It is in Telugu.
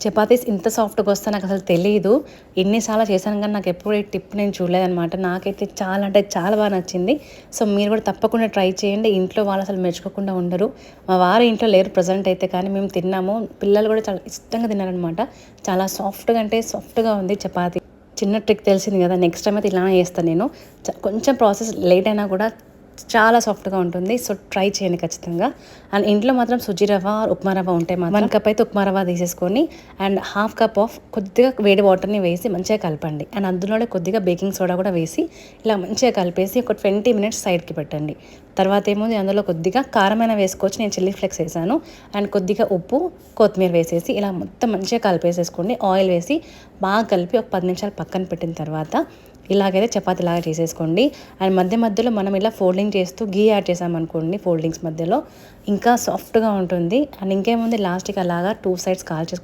చపాతీస్ ఇంత సాఫ్ట్గా వస్తే నాకు అసలు తెలియదు ఎన్నిసార్లు చేశాను కానీ నాకు ఎప్పుడు ఈ టిప్ నేను చూడలేదన్నమాట. నాకైతే చాలా అంటే చాలా బాగా నచ్చింది. సో మీరు కూడా తప్పకుండా ట్రై చేయండి. ఇంట్లో వాళ్ళు అసలు మెచ్చుకోకుండా ఉండరు. మా వారు ఇంట్లో లేరు ప్రజెంట్ అయితే కానీ మేము తిన్నాము. పిల్లలు కూడా చాలా ఇష్టంగా తిన్నారనమాట చాలా సాఫ్ట్గా అంటే సాఫ్ట్గా ఉంది చపాతీ. చిన్న ట్రిక్ తెలిసింది కదా నెక్స్ట్ టైం అయితే ఇలానే చేస్తాను నేను. చ- కొంచెం ప్రాసెస్ లేట్ అయినా కూడా చాలా సాఫ్ట్గా ఉంటుంది. సో ట్రై చేయండి ఖచ్చితంగా. అండ్ ఇంట్లో మాత్రం సుజీ రవ్వ ఉప్మా రవ్వ ఉంటే మాత్రం వన్ కప్ అయితే ఉప్మా రవ్వ తీసేసుకొని అండ్ హాఫ్ కప్ ఆఫ్ కొద్దిగా వేడి వాటర్ని వేసి మంచిగా కలపండి. అండ్ అందులోనే కొద్దిగా బేకింగ్ సోడా కూడా వేసి ఇలా మంచిగా కలిపేసి ఒక ట్వంటీ మినిట్స్ సైడ్కి పెట్టండి. తర్వాత ఏముంది అందులో కొద్దిగా కారమైన వేసుకోవచ్చు. నేను చిల్లీ ఫ్లెక్స్ వేసాను. అండ్ కొద్దిగా ఉప్పు కొత్తిమీర వేసేసి ఇలా మొత్తం మంచిగా కలిపేసేసుకోండి. ఆయిల్ వేసి బాగా కలిపి ఒక పది నిమిషాలు పక్కన పెట్టిన తర్వాత ఇలాగైతే చపాతి లాగా చేసేసుకోండి. అండ్ మధ్య మధ్యలో మనం ఇలా ఫోల్డింగ్ చేస్తూ గీ యాడ్ చేసామనుకోండి ఫోల్డింగ్స్ మధ్యలో ఇంకా సాఫ్ట్గా ఉంటుంది. అండ్ ఇంకేముంది లాస్ట్కి అలాగా టూ సైడ్స్ కాల్